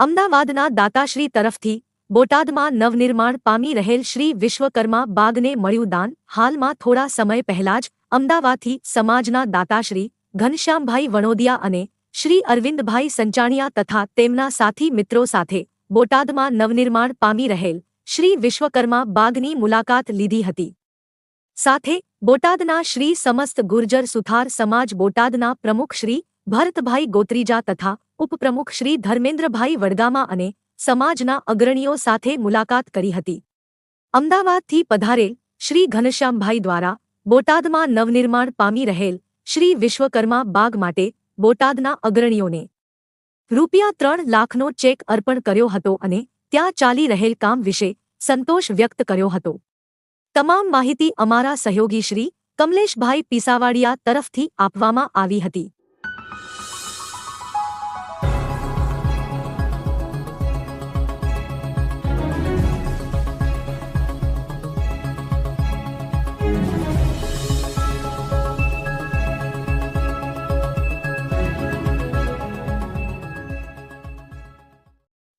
અમદાવાદના દાતાશ્રી તરફથી બોટાદમાં નવનિર્માણ પામી રહેલ શ્રી વિશ્વકર્મા બાગને મળ્યું દાન. હાલમાં થોડા સમય પહેલા જ અમદાવાદથી સમાજના દાતાશ્રી ઘનશ્યામભાઈ વણોદિયા અને શ્રી અરવિંદભાઈ સંચાણિયા તથા તેમના સાથી મિત્રો સાથે બોટાદમાં નવનિર્માણ પામી રહેલ શ્રી વિશ્વકર્મા બાગની મુલાકાત લીધી હતી. સાથે બોટાદના શ્રી સમસ્ત ગુર્જર સુથાર સમાજ બોટાદના પ્રમુખ શ્રી ભરતભાઈ ગોત્રીજા તથા ઉપપ્રમુખ શ્રી ધર્મેન્દ્રભાઈ વડગામા અને સમાજના અગ્રણીઓ સાથે મુલાકાત કરી હતી. અમદાવાદથી પધારેલ શ્રી ઘનશ્યામભાઈ દ્વારા બોટાદમાં નવનિર્માણ પામી રહેલ શ્રી વિશ્વકર્મા બાગ માટે બોટાદના અગ્રણીઓને રૂપિયા ત્રણ લાખનો ચેક અર્પણ કર્યો હતો અને ત્યાં ચાલી રહેલ કામ વિશે સંતોષ વ્યક્ત કર્યો હતો. તમામ માહિતી અમારા સહયોગી શ્રી કમલેશભાઈ પીસાવાડિયા તરફથી આપવામાં આવી હતી.